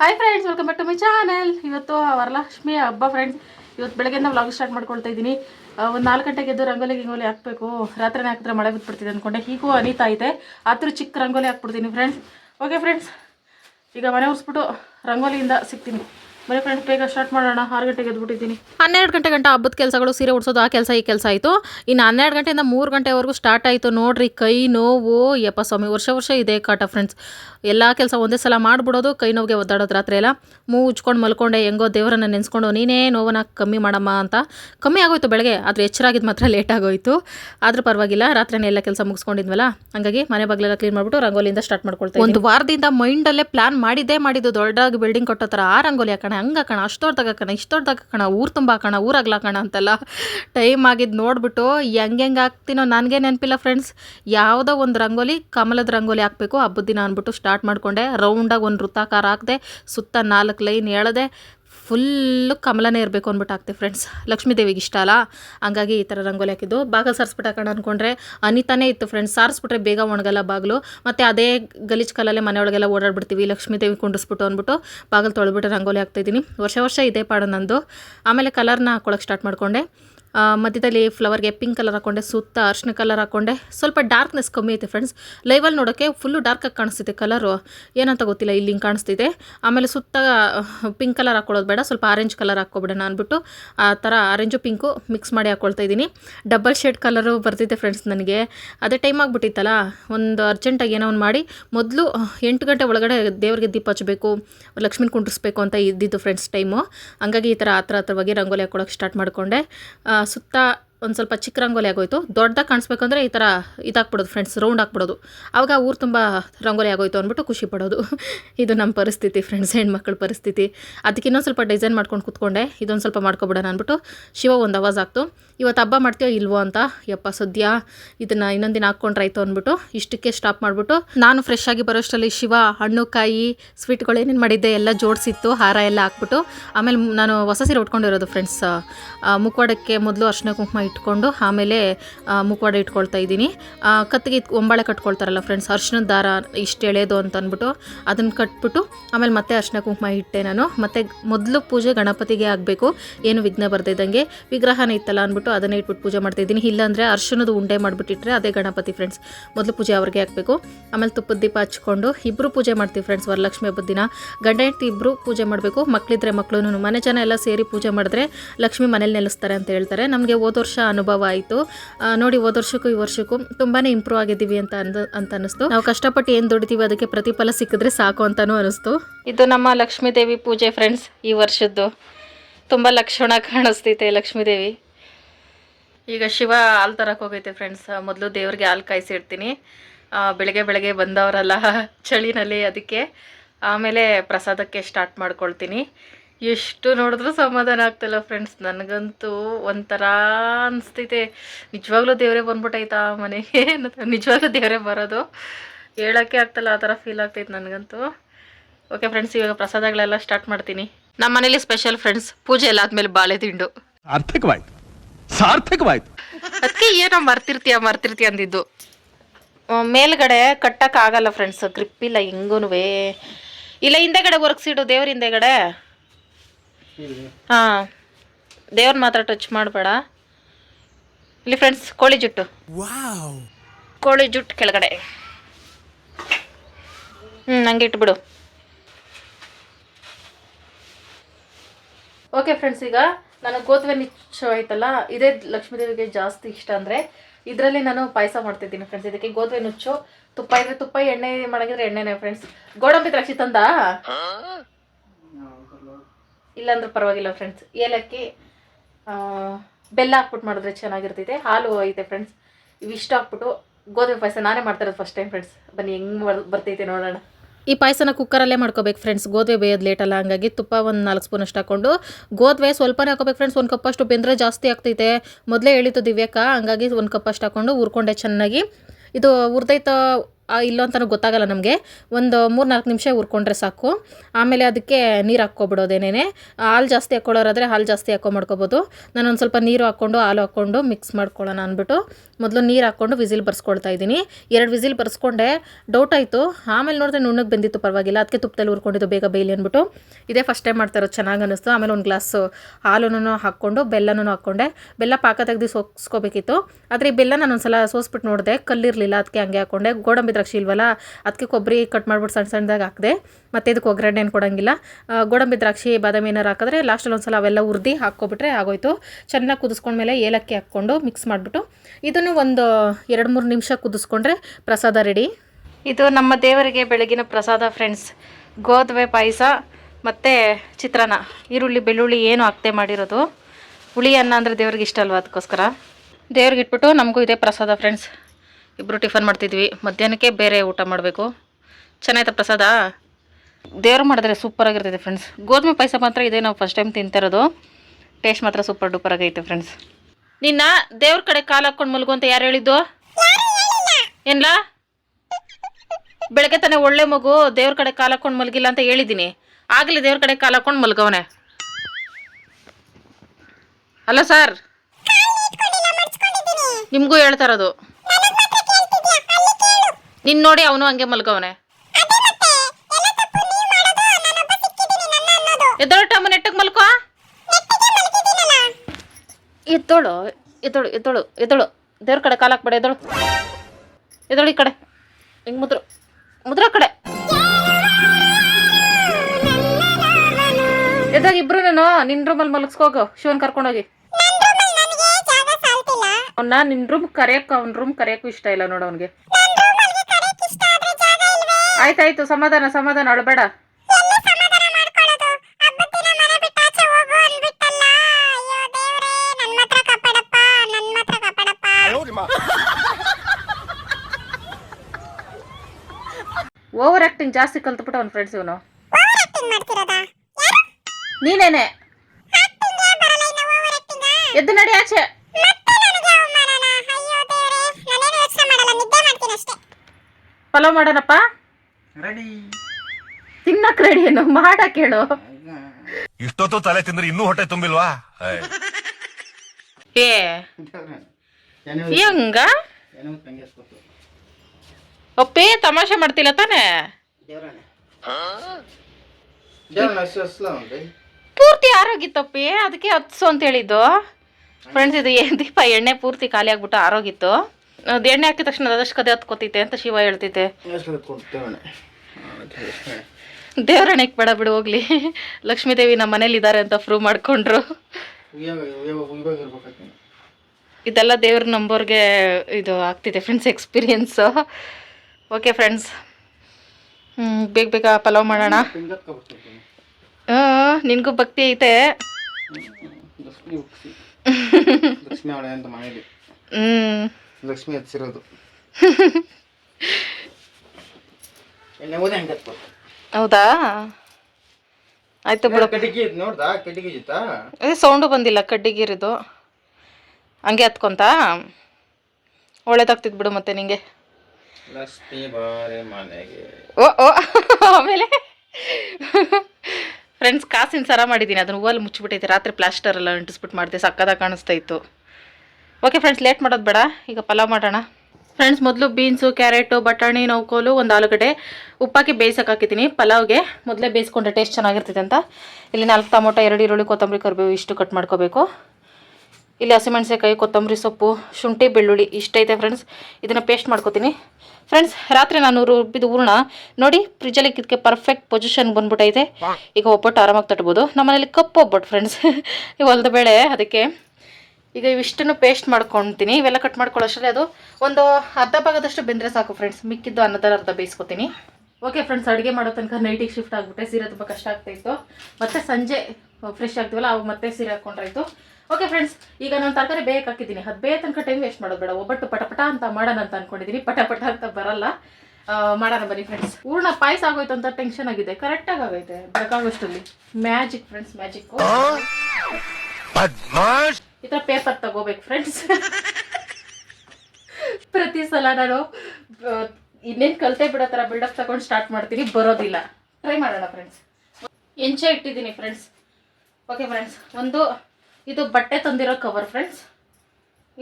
Hi friends welcome back to my channel ಇವತ್ತು ವರಲಕ್ಷ್ಮಿ ಹಬ್ಬ friends ಇವತ್ತು ಬೆಳಗ್ಗೆಯಿಂದ ವ್ಲಾಗ್ ಸ್ಟಾರ್ಟ್ ಮಾಡ್ಕೊಳ್ತಾ ಇದ್ದೀನಿ. ಒಂದು ನಾಲ್ಕು ಗಂಟೆಗೆ ಎದ್ದು ರಂಗೋಲಿ ಗಿಂಗೋಲಿ ಹಾಕಬೇಕು. ರಾತ್ರಿನೇ ಹಾಕಿದ್ರೆ ಮಳೆ ಬಿದ್ದುಬಿಡ್ತಿದೆ ಅಂದ್ಕೊಂಡೆ ಹೀಗೂ ಅನಿತಾ ಐತೆ ಆದರೂ ಚಿಕ್ಕ ರಂಗೋಲಿ ಹಾಕ್ಬಿಡ್ತೀನಿ ಫ್ರೆಂಡ್ಸ್ ಓಕೆ ಫ್ರೆಂಡ್ಸ್ ಈಗ ಮನೆ ಉರ್ಸ್ಬಿಟ್ಟು ರಂಗೋಲಿಯಿಂದ ಸಿಗ್ತೀನಿ. ಬರೀ ಫ್ರೆಂಡ್ಸ್ ಬೇಗ ಸ್ಟಾರ್ಟ್ ಮಾಡೋಣ. ಆರು ಗಂಟೆಗೆ ಎದ್ಬಿಟ್ಟಿದ್ದೀನಿ. ಹನ್ನೆರಡು ಗಂಟೆ ಗಂಟೆ ಹಬ್ಬದ ಕೆಲಸಗಳು ಸೀರೆ ಉಡ್ಸೋದು ಆ ಕೆಲಸ ಈ ಕೆಲಸ ಆಯಿತು. ಇನ್ನು ಹನ್ನೆರಡು ಗಂಟೆಯಿಂದ ಮೂರು ಗಂಟೆವರೆಗೂ ಸ್ಟಾರ್ಟ್ ಆಯಿತು. ನೋಡ್ರಿ ಕೈ ನೋವು. ಯಪ್ಪ ಸ್ವಾಮಿ ವರ್ಷ ವರ್ಷ ಇದೆ ಕಾಟ ಫ್ರೆಂಡ್ಸ್ ಎಲ್ಲ ಕೆಲಸ ಒಂದೇ ಸಲ ಮಾಡಿಬಿಡೋದು ಕೈ ನೋವಿಗೆ ಒದ್ದಾಡೋದು ರಾತ್ರಿ ಎಲ್ಲ. ಮೂ ಉಜ್ಕೊಂಡು ಮಲ್ಕೊಂಡೆ ಹೆಂಗೋ ದೇವರನ್ನ ನೆನೆಸ್ಕೊಂಡು ನೀನೇ ನೋವನ್ನ ಕಮ್ಮಿ ಮಾಡಮ್ಮ ಅಂತ. ಕಮ್ಮಿ ಆಗೋಯ್ತು ಬೆಳಗ್ಗೆ ಆದರೆ ಎಚ್ಚರಾಗಿದ್ದು ಮಾತ್ರ ಲೇಟ್ ಆಗೋಯ್ತು. ಆದರೂ ಪರವಾಗಿಲ್ಲ ರಾತ್ರಿನೇ ಎಲ್ಲ ಕೆಲಸ ಮುಗಿಸ್ಕೊಂಡಿದ್ವಲ್ಲ. ಹಂಗಾಗಿ ಮನೆ ಬಾಗಿಲೆಲ್ಲ ಕ್ಲೀನ್ ಮಾಡಿಬಿಟ್ಟು ರಂಗೋಲಿಯಿಂದ ಸ್ಟಾರ್ಟ್ ಮಾಡ್ಕೊಳ್ತೀವಿ ಒಂದು ವಾರದಿಂದ ಮೈಂಡಲ್ಲೇ ಪ್ಲಾನ್ ಮಾಡಿದ್ದೇ ಮಾಡಿದ್ದು. ದೊಡ್ಡದಾಗಿ ಬಿಲ್ಡಿಂಗ್ ಕಟ್ಟೋ ಥರ ಆ ರಂಗೋಲಿ ಹಾಕೋಣ ಹಂಗೆ ಹಾಕೋಣ ಅಷ್ಟೊರ್ ದೊಡ್ಡದಾಗ ಹಾಕೋಣ ಇಷ್ಟು ದೊಡ್ಡದಾಗ ಹಾಕೋಣ, ಊರು ತುಂಬ ಹಾಕೋಣ ಹಾಕೋಣ ಅಂತೆಲ್ಲ ಟೈಮ್ ಆಗಿದ್ದು ನೋಡಿಬಿಟ್ಟು ಹೆಂಗೆ ಹೆಂಗೆ ಹಾಕ್ತೀನೋ ನನಗೆ ನೆನಪಿಲ್ಲ ಫ್ರೆಂಡ್ಸ್ ಯಾವುದೋ ಒಂದು ರಂಗೋಲಿ ಕಮಲದ ರಂಗೋಲಿ ಹಾಕಬೇಕು, ಹಬ್ಬದ ದಿನ ಅಂದ್ಬಿಟ್ಟು ಸ್ಟಾರ್ಟ್ ಮಾಡಿಕೊಂಡೆ. ರೌಂಡಾಗಿ ಒಂದು ವೃತ್ತಾಕಾರ ಹಾಕಿದೆ, ಸುತ್ತ ನಾಲ್ಕು ಲೈನ್ ಎಳೆದೆ ಫುಲ್ಲು ಕಮಲನೇ ಇರಬೇಕು ಅಂದ್ಬಿಟ್ಟು ಹಾಕ್ತೆ ಫ್ರೆಂಡ್ಸ್ ಲಕ್ಷ್ಮೀ ದೇವಿಗೆ ಇಷ್ಟ ಅಲ್ಲ? ಹಂಗಾಗಿ ಈ ಥರ ರಂಗೋಲಿ ಹಾಕಿದ್ದು. ಬಾಗಿಲು ಸಾರಿಸ್ಬಿಟ್ಟು ಹಾಕೋಣ ಅಂದ್ಕೊಂಡ್ರೆ ಅನಿತಾನೇ ಇತ್ತು ಫ್ರೆಂಡ್ಸ್ ಸಾರಿಸ್ಬಿಟ್ರೆ ಬೇಗ ಒಣಗಲ್ಲ ಬಾಗಿಲು. ಮತ್ತು ಅದೇ ಗಲೀಜ್ ಕಲ್ಲಲ್ಲೇ ಮನೆಯೊಳಗೆಲ್ಲ ಓಡಾಡ್ಬಿಡ್ತೀವಿ. ಲಕ್ಷ್ಮೀ ದೇವಿ ಕುಂಡಿಸ್ಬಿಟ್ಟು ಅಂದ್ಬಿಟ್ಟು ಬಾಗಿಲು ತೊಳೆದ್ಬಿಟ್ಟು ರಂಗೋಲಿ ಹಾಕ್ತಾಯಿದ್ದೀನಿ ವರ್ಷ ವರ್ಷ ಇದೇ ಪಾಡು ನಂದು. ಆಮೇಲೆ ಕಲರ್ನ ಹಾಕೊಳಕ್ಕೆ ಸ್ಟಾರ್ಟ್ ಮಾಡಿಕೊಂಡೆ. ಮಧ್ಯದಲ್ಲಿ ಫ್ಲವರ್ಗೆ ಪಿಂಕ್ ಕಲರ್ ಹಾಕೊಂಡೆ ಸುತ್ತ ಅರ್ಶಿನ ಕಲರ್ ಹಾಕೊಂಡೆ. ಸ್ವಲ್ಪ ಡಾರ್ಕ್ನೆಸ್ ಕಮ್ಮಿ ಐತೆ ಫ್ರೆಂಡ್ಸ್ ಲೈವಲ್ಲಿ ನೋಡೋಕ್ಕೆ ಫುಲ್ಲು ಡಾರ್ಕಾಗಿ ಕಾಣಿಸ್ತಿದೆ ಕಲರು ಏನಂತ ಗೊತ್ತಿಲ್ಲ, ಇಲ್ಲಿ ಕಾಣಿಸ್ತಿದೆ. ಆಮೇಲೆ ಸುತ್ತ ಪಿಂಕ್ ಕಲರ್ ಹಾಕೊಳ್ಳೋದು ಬೇಡ, ಸ್ವಲ್ಪ ಆರೆಂಜ್ ಕಲರ್ ಹಾಕ್ಕೊಬಿಡೋಣ ಅಂದ್ಬಿಟ್ಟು ಆ ಥರ ಆರೆಂಜು ಪಿಂಕು ಮಿಕ್ಸ್ ಮಾಡಿ ಹಾಕ್ಕೊಳ್ತಾ ಇದ್ದೀನಿ. ಡಬಲ್ ಶೇಡ್ ಕಲರು ಬರ್ತಿದೆ ಫ್ರೆಂಡ್ಸ್ ನನಗೆ. ಅದೇ ಟೈಮ್ ಆಗಿಬಿಟ್ಟಿತ್ತಲ್ಲ, ಒಂದು ಅರ್ಜೆಂಟಾಗಿ ಏನೋ ಒಂದು ಮಾಡಿ, ಮೊದಲು ಎಂಟು ಗಂಟೆ ಒಳಗಡೆ ದೇವರಿಗೆ ದೀಪ ಹಚ್ಚಬೇಕು, ಲಕ್ಷ್ಮೀನ ಕುಂಡ್ರಿಸ್ಬೇಕು ಅಂತ ಇದ್ದಿದ್ದು ಫ್ರೆಂಡ್ಸ್ ಟೈಮು ಹಂಗಾಗಿ ಈ ಥರ ಹತ್ರ ಹತ್ರವಾಗಿ ರಂಗೋಲಿ ಹಾಕ್ಕೊಳಕ್ಕೆ ಸ್ಟಾರ್ಟ್ ಮಾಡಿಕೊಂಡೆ. ಸುತ್ತ ಒಂದು ಸ್ವಲ್ಪ ಚಿಕ್ಕ ರಂಗೋಲಿ ಆಗೋಯ್ತು. ದೊಡ್ಡದಾಗಿ ಕಾಣಿಸ್ಬೇಕಂದ್ರೆ ಈ ಥರ ಇದಾಕ್ಬಿಡೋದು ಫ್ರೆಂಡ್ಸ್ ರೌಂಡ್ ಹಾಕ್ಬಿಡೋದು. ಆವಾಗ ಊರು ತುಂಬ ರಂಗೋಲಿ ಆಗೋಯ್ತು ಅಂದ್ಬಿಟ್ಟು ಖುಷಿ ಪಡೋದು. ಇದು ನಮ್ಮ ಪರಿಸ್ಥಿತಿ ಫ್ರೆಂಡ್ಸ್ ಹೆಣ್ಮಕ್ಳ ಪರಿಸ್ಥಿತಿ. ಅದಕ್ಕೆ ಇನ್ನೊಂದು ಸ್ವಲ್ಪ ಡಿಸೈನ್ ಮಾಡ್ಕೊಂಡು ಕೂತ್ಕೊಂಡೆ. ಇದೊಂದು ಸ್ವಲ್ಪ ಮಾಡ್ಕೊಬಿಡೋಣ ಅಂದ್ಬಿಟ್ಟು ಶಿವ ಒಂದು ಅವಾಜ್ ಆಗ್ತು ಇವತ್ತು ಹಬ್ಬ ಮಾಡ್ತೀಯೋ ಇಲ್ವೋ ಅಂತ? ಯಪ್ಪ, ಸದ್ಯ ಇದನ್ನು ಇನ್ನೊಂದು ದಿನ ಹಾಕ್ಕೊಂಡ್ರೆ ಆಯಿತು ಅಂದ್ಬಿಟ್ಟು ಇಷ್ಟಕ್ಕೆ ಸ್ಟಾಪ್ ಮಾಡಿಬಿಟ್ಟು ನಾನು ಫ್ರೆಶ್ ಆಗಿ ಬರೋಷ್ಟರಲ್ಲಿ ಶಿವ, ಹಣ್ಣು, ಕಾಯಿ ಸ್ವೀಟ್ಗಳು ಏನೇನು ಮಾಡಿದ್ದೆ ಎಲ್ಲ ಜೋಡಿಸಿತ್ತು, ಹಾರ ಎಲ್ಲ ಹಾಕ್ಬಿಟ್ಟು. ಆಮೇಲೆ ನಾನು ಹೊಸ ಸೀರೆ ಉಟ್ಕೊಂಡಿರೋದು ಫ್ರೆಂಡ್ಸ್ ಮುಖವಾಡಕ್ಕೆ ಮೊದಲು ಅರ್ಶಿನ ಕುಂಕುಮ ಇಟ್ಕೊಂಡು ಆಮೇಲೆ ಮುಖವಾಡ ಇಟ್ಕೊಳ್ತಾ ಇದ್ದೀನಿ. ಕತ್ತಿಗೆ ಒಂಬಾಳೆ ಕಟ್ಕೊಳ್ತಾರಲ್ಲ ಫ್ರೆಂಡ್ಸ್ ಅರ್ಶಿನದ ದಾರ ಇಷ್ಟು ಎಳೆಯೋದು ಅಂತ ಅಂದ್ಬಿಟ್ಟು ಅದನ್ನು ಕಟ್ಬಿಟ್ಟು ಆಮೇಲೆ ಮತ್ತೆ ಅರ್ಶಿನ ಕುಂಕುಮ ಇಟ್ಟೆ ನಾನು. ಮತ್ತೆ ಮೊದಲು ಪೂಜೆ ಗಣಪತಿಗೆ ಆಗಬೇಕು, ಏನು ವಿಘ್ನ ಬರ್ದಿದ್ದಂಗೆ ವಿಗ್ರಹನ ಇತ್ತಲ್ಲ ಅಂದ್ಬಿಟ್ಟು ಅದನ್ನೇ ಇಟ್ಬಿಟ್ಟು ಪೂಜೆ ಮಾಡ್ತಾ ಇದ್ದೀನಿ. ಇಲ್ಲಾಂದರೆ ಅರ್ಶಿನದ ಉಂಡೆ ಮಾಡಿಬಿಟ್ಟಿಟ್ರೆ ಅದೇ ಗಣಪತಿ ಫ್ರೆಂಡ್ಸ್ ಮೊದಲು ಪೂಜೆ ಅವ್ರಿಗೆ ಹಾಕಬೇಕು ಆಮೇಲೆ ತುಪ್ಪದ ದೀಪ ಹಚ್ಕೊಂಡು ಇಬ್ಬರು ಪೂಜೆ ಮಾಡ್ತೀವಿ ಫ್ರೆಂಡ್ಸ್ ವರಲಕ್ಷ್ಮಿ ಹಬ್ಬದ ದಿನ. ಗಂಡ ಹೆಂಡತಿ ಇಬ್ಬರು ಪೂಜೆ ಮಾಡಬೇಕು ಮಕ್ಕಳಿದ್ರೆ ಮಕ್ಕಳು ಮನೆ ಜನ ಎಲ್ಲ ಸೇರಿ ಪೂಜೆ ಮಾಡಿದ್ರೆ ಲಕ್ಷ್ಮಿ ಮನೇಲಿ ನೆಲೆಸ್ತಾರೆ ಅಂತ ಹೇಳ್ತಾರೆ. ನಮಗೆ ಹೋದ ವರ್ಷ ಅನುಭವ ಆಯಿತು. ನೋಡಿ, ಹೋದ ವರ್ಷಕ್ಕೂ ಈ ವರ್ಷಕ್ಕೂ ತುಂಬಾ ಇಂಪ್ರೂವ್ ಆಗಿದ್ದೀವಿ ಅಂತ ಅಂತ ಅನ್ನಿಸ್ತು. ನಾವು ಕಷ್ಟಪಟ್ಟು ಏನು ದುಡಿತೀವಿ ಅದಕ್ಕೆ ಪ್ರತಿಫಲ ಸಿಕ್ಕಿದ್ರೆ ಸಾಕು ಅಂತಾನೂ ಅನಿಸ್ತು ಇದು ನಮ್ಮ ಲಕ್ಷ್ಮೀದೇವಿ ಪೂಜೆ ಫ್ರೆಂಡ್ಸ್ ಈ ವರ್ಷದ್ದು. ತುಂಬ ಲಕ್ಷಣ ಕಾಣಿಸ್ತೈತೆ ಲಕ್ಷ್ಮೀದೇವಿ. ಈಗ ಶಿವ ಹಾಲು ತರಕ್ಕೆ ಹೋಗೈತೆ ಫ್ರೆಂಡ್ಸ್ ಮೊದಲು ದೇವ್ರಿಗೆ ಹಾಲು ಕಾಯಿಸಿಡ್ತೀನಿ. ಬೆಳಗ್ಗೆ ಬೆಳಗ್ಗೆ ಬಂದವರಲ್ಲ, ಚಳಿನಲ್ಲಿ ಅದಕ್ಕೆ. ಆಮೇಲೆ ಪ್ರಸಾದಕ್ಕೆ ಸ್ಟಾರ್ಟ್ ಮಾಡ್ಕೊಳ್ತೀನಿ. ಎಷ್ಟು ನೋಡಿದ್ರೂ ಸಮಾಧಾನ ಆಗ್ತಿಲ್ಲ ಫ್ರೆಂಡ್ಸ್ ನನಗಂತೂ ಒಂಥರ ಅನಿಸ್ತೈತೆ ನಿಜವಾಗ್ಲೂ ದೇವರೇ ಬಂದ್ಬಿಟ್ಟೈತಾ ಮನೆಗೆ ನಿಜವಾಗ್ಲೂ ದೇವರೇ ಬರೋದು? ಹೇಳೋಕ್ಕೆ ಆಗ್ತಲ್ಲ ಆ ಥರ ಫೀಲ್ ಆಗ್ತೈತೆ ನನಗಂತೂ. ಓಕೆ ಫ್ರೆಂಡ್ಸ್ ಇವಾಗ ಪ್ರಸಾದಗಳೆಲ್ಲ ಸ್ಟಾರ್ಟ್ ಮಾಡ್ತೀನಿ. ನಮ್ಮ ಮನೇಲಿ ಸ್ಪೆಷಲ್ ಫ್ರೆಂಡ್ಸ್ ಪೂಜೆ ಎಲ್ಲ ಆದಮೇಲೆ ಬಾಳೆ ತಿಂಡು. ಸಾರ್ಥಕವಾಯ್ತು. ಸಾರ್ಥಕವಾಯ್ತು. ಅದಕ್ಕೆ ಏನೋ ಮರ್ತಿರ್ತೀಯ ಮರ್ತಿರ್ತೀಯ ಅಂದಿದ್ದು. ಆ, ಮೇಲ್ಗಡೆ ಕಟ್ಟಕ್ಕಾಗಲ್ಲ ಫ್ರೆಂಡ್ಸ್ ಗ್ರಿಪ್ ಇಲ್ಲ ಹಿಂಗೂನುವೆ. ಇಲ್ಲ ಹಿಂದೆಗಡೆ ಒರ್ಗ್ಸಿಡು ದೇವ್ರ ಹಿಂದೆಗಡೆ. ಹಾಂ. ದೇವ್ರ ಮಾತ್ರ ಟಚ್ ಮಾಡಬೇಡ. ಇಲ್ಲಿ ಫ್ರೆಂಡ್ಸ್ ಕೋಳಿ ಜುಟ್ಟು. ಕೋಳಿ ಜುಟ್ಟು ಕೆಳಗಡೆ. ಹ್ಞೂ ಹಂಗೆ ಇಟ್ಬಿಡು. ಓಕೆ ಫ್ರೆಂಡ್ಸ್ ಈಗ ನಾನು ಗೋತ್ವೆ ನಿಚ್ಚು ಆಯ್ತಲ್ಲ ಇದೇ ಲಕ್ಷ್ಮೀದೇವಿಗೆ ಜಾಸ್ತಿ ಇಷ್ಟ ಅಂದರೆ ಇದರಲ್ಲಿ ನಾನು ಪಾಯಸ ಮಾಡ್ತಿದ್ದೀನಿ ಫ್ರೆಂಡ್ಸ್ ಇದಕ್ಕೆ ಗೋತ್ವೆ ನುಚ್ಚು ತುಪ್ಪ ಇದ್ರೆ ತುಪ್ಪ ಎಣ್ಣೆ ಮಾಡಂಗಿದ್ರೆ ಎಣ್ಣೆನೇ ಫ್ರೆಂಡ್ಸ್ ಗೋಡಂಬಿ ದ್ರಾಕ್ಷಿ ತಂದ? ಇಲ್ಲಾಂದ್ರೆ ಪರವಾಗಿಲ್ಲ ಫ್ರೆಂಡ್ಸ್ ಏಲಕ್ಕಿ ಬೆಲ್ಲ ಹಾಕ್ಬಿಟ್ಟು ಮಾಡಿದ್ರೆ ಚೆನ್ನಾಗಿರ್ತೈತೆ ಹಾಲು ಐತೆ ಫ್ರೆಂಡ್ಸ್ ಇವಿಷ್ಟು ಹಾಕ್ಬಿಟ್ಟು ಗೋಧಿ ಪಾಯಸ ನಾನೇ ಮಾಡ್ತಿರೋದು ಫಸ್ಟ್ ಟೈಮ್ ಫ್ರೆಂಡ್ಸ್ ಬನ್ನಿ, ಹೆಂಗೆ ಬರ್ತೈತೆ ನೋಡೋಣ. ಈ ಪಾಯಸನ ಕುಕ್ಕರಲ್ಲೇ ಮಾಡ್ಕೋಬೇಕು ಫ್ರೆಂಡ್ಸ್ ಗೋಧಿ ಬೇಯೋದು ಲೇಟ್ ಅಲ್ಲ, ಹಂಗಾಗಿ ತುಪ್ಪ ಒಂದು ನಾಲ್ಕು ಸ್ಪೂನ್ ಅಷ್ಟು ಹಾಕೊಂಡು. ಗೋಧಿ ಸ್ವಲ್ಪನೇ ಹಾಕೋಬೇಕು ಫ್ರೆಂಡ್ಸ್ ಒಂದು ಕಪ್ಪಷ್ಟು ಬೆಂದರೆ ಜಾಸ್ತಿ ಆಗ್ತೈತೆ. ಮೊದಲೇ ಹೇಳಿತು ದಿವ್ಯಕ್ಕ, ಹಂಗಾಗಿ ಒಂದು ಕಪ್ಪಷ್ಟು ಹಾಕೊಂಡು ಹುರ್ಕೊಂಡೆ ಚೆನ್ನಾಗಿ. ಇದು ಹುರ್ದೈತ ಇಲ್ಲೋ ಅಂತಲೂ ಗೊತ್ತಾಗಲ್ಲ ನಮಗೆ. ಒಂದು ಮೂರು ನಾಲ್ಕು ನಿಮಿಷ ಹುರ್ಕೊಂಡ್ರೆ ಸಾಕು. ಆಮೇಲೆ ಅದಕ್ಕೆ ನೀರು ಹಾಕ್ಕೊಬಿಡೋದೇನೇ ಹಾಲು ಜಾಸ್ತಿ ಹಾಕ್ಕೊಳ್ಳೋರಾದರೆ ಹಾಲು ಜಾಸ್ತಿ ಹಾಕೋ ಮಾಡ್ಕೊಬೋದು. ನಾನು ಒಂದು ಸ್ವಲ್ಪ ನೀರು ಹಾಕ್ಕೊಂಡು, ಹಾಲು ಹಾಕ್ಕೊಂಡು ಮಿಕ್ಸ್ ಮಾಡ್ಕೊಳ್ಳೋಣ ಅಂದ್ಬಿಟ್ಟು ಮೊದಲು ನೀರು ಹಾಕ್ಕೊಂಡು ವಿಸಿಲ್ ಬರ್ಸ್ಕೊಳ್ತಾ ಇದ್ದೀನಿ. ಎರಡು ವಿಸಿಲ್ ಬರ್ಸ್ಕೊಂಡೆ. ಡೌಟ್ ಆಯಿತು. ಆಮೇಲೆ ನೋಡಿದ್ರೆ ನುಣ್ಣಗೆ ಬಂದಿತ್ತು, ಪರವಾಗಿಲ್ಲ. ಅದಕ್ಕೆ ತುಪ್ಪದಲ್ಲಿ ಹುರ್ಕೊಂಡಿದ್ದು ಬೇಗ ಬೇಯಲಿ ಅಂದ್ಬಿಟ್ಟು. ಇದೇ ಫಸ್ಟ್ ಟೈಮ್ ಮಾಡ್ತಾ ಇರೋದು, ಚೆನ್ನಾಗಿ ಅನ್ನಿಸ್ತು. ಆಮೇಲೆ ಒಂದು ಗ್ಲಾಸು ಹಾಲನ್ನು ಹಾಕ್ಕೊಂಡು ಬೆಲ್ಲನೂ ಹಾಕ್ಕೊಂಡೆ. ಬೆಲ್ಲ ಪಾಕ ತೆಗೆದು ಸೋಸ್ಕೋಬೇಕಿತ್ತು. ಆದರೆ ಈ ಬೆಲ್ಲ ನಾನು ಒಂದ್ಸಲ ಸೋಸ್ಬಿಟ್ಟು ನೋಡಿದೆ. ಕಲ್ಲಿರಲಿಲ್ಲ ಅದಕ್ಕೆ ಹಂಗೆ ಹಾಕ್ಕೊಂಡೆ ಗೋಡಂಬಿ ದ್ರಾಕ್ಷಿ ಇಲ್ವಲ್ಲ? ಅದಕ್ಕೆ ಕೊಬ್ಬರಿ ಕಟ್ ಮಾಡ್ಬಿಟ್ಟು ಸಣ್ಣ ಸಣ್ಣದಾಗಿ ಹಾಕಿದೆ. ಮತ್ತು ಇದಕ್ಕೆ ಒಗ್ಗರಣೆ ಏನು ಕೊಡೋಂಗಿಲ್ಲ. ಗೋಡಂಬಿ ದ್ರಾಕ್ಷಿ, ಬಾದಾಮಿ ಏನಾರು ಹಾಕಿದ್ರೆ ಲಾಸ್ಟಲ್ಲಿ ಒಂದು ಸಲ ಅವೆಲ್ಲ ಉರ್ದಿ ಹಾಕ್ಕೊಬಿಟ್ರೆ ಆಗೋಯ್ತು. ಚೆನ್ನಾಗಿ ಕುದಿಸ್ಕೊಂಡ್ಮೇಲೆ ಏಲಕ್ಕಿ ಹಾಕ್ಕೊಂಡು ಮಿಕ್ಸ್ ಮಾಡಿಬಿಟ್ಟು ಇದನ್ನು ಒಂದು ಎರಡು ಮೂರು ನಿಮಿಷ ಕುದಿಸ್ಕೊಂಡ್ರೆ ಪ್ರಸಾದ ರೆಡಿ ಇದು ನಮ್ಮ ದೇವರಿಗೆ ಬೆಳಗಿನ ಪ್ರಸಾದ ಫ್ರೆಂಡ್ಸ್ ಗೋಧುವೆ ಪಾಯಸ ಮತ್ತು ಚಿತ್ರಾನ್ನ. ಈರುಳ್ಳಿ, ಬೆಳ್ಳುಳ್ಳಿ ಏನು ಹಾಕ್ತೆ ಮಾಡಿರೋದು. ಹುಳಿ ಅನ್ನ ಅಂದರೆ ದೇವ್ರಿಗೆ ಇಷ್ಟ ಅಲ್ವಾ ಅದಕ್ಕೋಸ್ಕರ? ದೇವ್ರಿಗೆ ಇಟ್ಬಿಟ್ಟು ನಮಗೂ ಇದೇ ಪ್ರಸಾದ ಫ್ರೆಂಡ್ಸ್ ಇಬ್ಬರು ಟಿಫನ್ ಮಾಡ್ತಿದ್ವಿ. ಮಧ್ಯಾಹ್ನಕ್ಕೆ ಬೇರೆ ಊಟ ಮಾಡಬೇಕು. ಚೆನ್ನಾಯ್ತಾ ಪ್ರಸಾದ? ದೇವ್ರು ಮಾಡಿದ್ರೆ ಸೂಪರಾಗಿರ್ತೈತೆ ಫ್ರೆಂಡ್ಸ್ ಗೋಧುಮೆ ಪಾಯಸ ಮಾತ್ರ ಇದೇ ನಾವು ಫಸ್ಟ್ ಟೈಮ್ ತಿಂತಿರೋದು ಟೇಸ್ಟ್ ಮಾತ್ರ ಸೂಪರ್ ಡೂಪರ್ ಆಗೈತೆ ಫ್ರೆಂಡ್ಸ್ ನಿನ್ನ ದೇವ್ರ ಕಡೆ ಕಾಲು ಹಾಕ್ಕೊಂಡು ಮಲ್ಗು ಅಂತ ಯಾರು ಹೇಳಿದ್ದು? ಏನ್ಲ? ಬೆಳಗ್ಗೆ ತಾನೇ ಒಳ್ಳೆ ಮಗು, ದೇವ್ರ ಕಡೆ ಕಾಲು ಹಾಕ್ಕೊಂಡು ಮಲಗಿಲ್ಲ ಅಂತ ಹೇಳಿದ್ದೀನಿ. ಆಗಲಿ ದೇವ್ರ ಕಡೆ ಕಾಲು ಹಾಕ್ಕೊಂಡು ಮಲ್ಗವನೆ. ಅಲ್ಲ ಸರ್ ನಿಮಗೂ ಹೇಳ್ತಾ ಇರೋದು. ನಿನ್ ನೋಡಿ ಅವನು ಹಂಗೆ ಮಲ್ಗವನೆ. ಎದ್ದಳು ಟಮ್ಮ ನೆಟ್ಟಗೆ ಮಲ್ಕೋ. ಎದ್ದೋಳು ಎದ್ದೋಳು ಎದ್ದೋಳು ಎದ್ದೋಳು. ದೇವ್ರ ಕಡೆ ಕಾಲು ಹಾಕ್ಬೇಡ ಎದ್ದೋಳು. ಎದ್ದೋಳು ಈ ಕಡೆ. ಹಿಂಗೆ ಮುದ್ರು ಮುದ್ರ ಕಡೆ. ಎದ್ದಾಗ ಇಬ್ರು ನಾನು ನಿನ್ನ ರೂಮಲ್ಲಿ ಮಲಗಿಸ್ಕೋಗು ಶಿವನ್ ಕರ್ಕೊಂಡೋಗಿ ಅವ್ನ ನಿನ್ನ ರೂಮ್ ಕರೆಯಕ್ಕೆ ಅವ್ನ ರೂಮ್ ಕರೆಯಕ್ಕೂ ಇಷ್ಟ ಇಲ್ಲ ನೋಡು ಅವನಿಗೆ. ಆಯ್ತಾಯ್ತು ಸಮಾಧಾನ ಸಮಾಧಾನ ಅಳಬೇಡ ಓವರ್ ಆಕ್ಟಿಂಗ್ ಜಾಸ್ತಿ ಕಲ್ತ್ಬಿಟ್ಟು ಅವ್ನ ಫ್ರೆಂಡ್ಸ್ ಇವನು. ನೀನೇನೆ. ಎದ್ದು ನಡಿ ಆಚೆ. ಪಲಾವ್ ಮಾಡೋಣಪ್ಪ. ರೆಡಿ ತಿನ್ನಕ್ ರೆಡಿ ಏನು? ಮಾಡಕ್ ಹೇಳು ಇಷ್ಟೊತ್ತು ತಲೆ ತಿಂದ್ರೆ ಇನ್ನೂ ಹೊಟ್ಟೆ ತುಂಬಿಲ್ವಾ. ಏ ಹೆಂಗ? ಒಪ್ಪಿ ತಮಾಷೆ ಮಾಡ್ತಿಲ್ಲ ತಾನೆ? ಪೂರ್ತಿ ಆರೋಗಿತ್ತಪ್ಪಿ ಅದಕ್ಕೆ ಹತ್ಸು ಅಂತ ಹೇಳಿದ್ದು. ಫ್ರೆಂಡ್ಸ್ ಇದು ಏನ್ ದೀಪ? ಎಣ್ಣೆ ಪೂರ್ತಿ ಖಾಲಿ ಆಗ್ಬಿಟ್ಟು ಆರೋಗಿತ್ತು ಅದು ಎಣ್ಣೆ ಹಾಕಿದ ತಕ್ಷಣ ಅದಷ್ಟು ಕದೆ ಹತ್ಕೋತೈತೆ ಅಂತ ಶಿವ ಹೇಳ್ತೈತೆ ದೇವರಣೆಗೆ ಬೇಡ ಬಿಡು ಹೋಗ್ಲಿ. ಲಕ್ಷ್ಮೀದೇವಿ ನಮ್ಮ ಮನೇಲಿ ಇದ್ದಾರೆ ಅಂತ ಪ್ರೂವ್ ಮಾಡ್ಕೊಂಡ್ರು. ಇದೆಲ್ಲ ದೇವ್ರ ನಂಬೋರ್ಗೆ ಇದು ಆಗ್ತಿದೆ ಫ್ರೆಂಡ್ಸ್ ಎಕ್ಸ್ಪೀರಿಯನ್ಸು ಓಕೆ ಫ್ರೆಂಡ್ಸ್ ಹ್ಞೂ ಬೇಗ ಬೇಗ ಪಲಾವ್ ಮಾಡೋಣ. ನಿನಗೂ ಭಕ್ತಿ ಐತೆ. ಹ್ಮ್ ಹ್ಞೂ ಲಕ್ಷ್ಮಿ ಹಚ್ಚಿರೋದು ಎಣ್ಣೆ ಓದಿ ಹಂಗೆ ಹತ್ಕೊ. ಹೌದಾ? ಆಯ್ತು ಬಿಡು. ಕಟ್ಟಿಗೆ ನೋಡ್ದಾ? ಕಟ್ಟಿಗೆ ಏ ಸೌಂಡು ಬಂದಿಲ್ಲ ಕಡ್ಡಿಗಿರಿದು ಹಂಗೆ ಹತ್ಕೊಂತ? ಒಳ್ಳೇದಾಗ್ತಿತ್ತು ಬಿಡು ಮತ್ತೆ ನಿಂಗೆ. ಲಕ್ಷ್ಮಿ ಬಾರೆ ಮನೆಗೆ. ಓ ಓ ಆಮೇಲೆ? ಫ್ರೆಂಡ್ಸ್ ಕಾಸಿನ ಸರ ಮಾಡಿದ್ದೀನಿ ಅದನ್ನ ಹೂವಲ್ಲಿ ಮುಚ್ಚಿಬಿಟ್ಟೈತೆ. ರಾತ್ರಿ ಪ್ಲಾಸ್ಟರ್ ಎಲ್ಲ ಅಂಟಿಸ್ಬಿಟ್ಟು ಮಾಡಿದೆ. ಸಕ್ಕದಾಗ ಕಾಣಿಸ್ತಾ ಇತ್ತು ಓಕೆ ಫ್ರೆಂಡ್ಸ್ ಲೇಟ್ ಮಾಡೋದು ಬೇಡ. ಈಗ ಪಲಾವ್ ಮಾಡೋಣ. ಫ್ರೆಂಡ್ಸ್, ಮೊದಲು ಬೀನ್ಸು, ಕ್ಯಾರೆಟು, ಬಟಾಣಿ, ನೌಕೋಲು ಒಂದು ಆಲೂಗಡ್ಡೆ. ಉಪ್ಪಾಕಿ ಬೇಯಿಸಕ್ಕೆ ಹಾಕಿದ್ದೀನಿ ಪಲಾವ್ಗೆ ಮೊದಲೇ ಬೇಯಿಸ್ಕೊಂಡ್ರೆ ಟೇಸ್ಟ್ ಚೆನ್ನಾಗಿರ್ತೈತೆ ಅಂತ. ಇಲ್ಲಿ ನಾಲ್ಕು ಟೊಮೊಟೊ, ಎರಡು ಈರುಳ್ಳಿ, ಕೊತ್ತಂಬರಿ, ಕರಿಬೇವು ಇಷ್ಟು ಕಟ್ ಮಾಡ್ಕೋಬೇಕು. ಇಲ್ಲಿ ಹಸಿಮೆಣಸಿನಕಾಯಿ, ಕೊತ್ತಂಬರಿ ಸೊಪ್ಪು, ಶುಂಠಿ, ಬೆಳ್ಳುಳ್ಳಿ ಇಷ್ಟೈತೆ ಫ್ರೆಂಡ್ಸ್. ಇದನ್ನು ಪೇಸ್ಟ್ ಮಾಡ್ಕೋತೀನಿ. ಫ್ರೆಂಡ್ಸ್, ರಾತ್ರಿ ನಾನು ರುಬ್ಬಿದ ಹೂರ್ಣ ನೋಡಿ ಫ್ರಿಜ್ಜಲ್ಲಿ ಇದಕ್ಕೆ ಪರ್ಫೆಕ್ಟ್ ಪೊಸಿಷನ್ ಬಂದ್ಬಿಟ್ಟೈತೆ ಈಗ ಒಬ್ಬಟ್ಟು ಆರಾಮಾಗಿ ತಟ್ಬೋದು. ನಮ್ಮನೇಲಿ ಕಪ್ಪು ಒಬ್ಬಟ್ಟು ಫ್ರೆಂಡ್ಸ್ ಹೊಲದ ಬೇಳೆ ಅದಕ್ಕೆ ಈಗ ಇವಿಷ್ಟನ್ನು ಪೇಸ್ಟ್ ಮಾಡ್ಕೊತೀನಿ. ಇವೆಲ್ಲ ಕಟ್ ಮಾಡ್ಕೊಳ್ಳೋಷ್ಟರಲ್ಲಿ ಅದು ಒಂದು ಅರ್ಧ ಭಾಗದಷ್ಟು ಬೆಂದರೆ ಸಾಕು ಫ್ರೆಂಡ್ಸ್ ಮಿಕ್ಕಿದ್ದು ಅನ್ನದ ಅರ್ಧ ಬೇಯಿಸ್ಕೊತೀನಿ. ಓಕೆ ಫ್ರೆಂಡ್ಸ್ ಅಡುಗೆ ಮಾಡೋ ತನಕ ನೈಟಿಗೆ ಶಿಫ್ಟ್ ಆಗಿಬಿಟ್ಟೆ ಸೀರೆ ತುಂಬ ಕಷ್ಟ ಆಗ್ತಾಯಿತ್ತು ಮತ್ತೆ ಸಂಜೆ ಫ್ರೆಶ್ ಆಗ್ತೀವಲ್ಲ, ಅವಾಗ ಮತ್ತೆ ಸೀರೆ ಹಾಕ್ಕೊಂಡ್ರಾಯ್ತು ಓಕೆ ಫ್ರೆಂಡ್ಸ್ ಈಗ ನಾನು ತರಕಾರಿ ಬೇಯಕ್ಕೆ ಹಾಕಿದ್ದೀನಿ. ಅದು ಬೇಯ ತನಕ ಟೈಮ್ ವೇಸ್ಟ್ ಮಾಡೋದು ಬೇಡ. ಒಬ್ಬಟ್ಟು ಪಟಪಟ ಅಂತ ಮಾಡೋಣ ಅಂತ ಅನ್ಕೊಂಡಿದ್ದೀನಿ ಪಟಪಟ ಅಂತ ಬರಲ್ಲ. ಮಾಡೋಣ ಬನ್ನಿ ಫ್ರೆಂಡ್ಸ್ ಹೂರ್ಣ ಪಾಯಸ ಆಗೋಯ್ತು ಅಂತ ಟೆನ್ಷನ್ ಆಗಿದೆ. ಕರೆಕ್ಟಾಗಿ ಆಗೈತೆ ಬೇಕಾಗೋಷ್ಟಲ್ಲಿ ಮ್ಯಾಜಿಕ್ ಫ್ರೆಂಡ್ಸ್ ಮ್ಯಾಜಿಕ್ ಬದ್ಮಾಶ್! ಈ ಥರ ಪೇಪರ್ ತಗೋಬೇಕು ಫ್ರೆಂಡ್ಸ್ ಪ್ರತಿ ಸಲ ನಾನು ಇನ್ನೇನು ಕಲಿತೆ ಬಿಡೋ ಥರ ಬಿಲ್ಡಪ್ ತಗೊಂಡು ಸ್ಟಾರ್ಟ್ ಮಾಡ್ತೀನಿ, ಬರೋದಿಲ್ಲ. ಟ್ರೈ ಮಾಡೋಣ ಫ್ರೆಂಡ್ಸ್ ಎಂಚೆ ಇಟ್ಟಿದ್ದೀನಿ ಫ್ರೆಂಡ್ಸ್ ಓಕೆ ಫ್ರೆಂಡ್ಸ್ ಒಂದು, ಇದು ಬಟ್ಟೆ ತಂದಿರೋ ಕವರ್ ಫ್ರೆಂಡ್ಸ್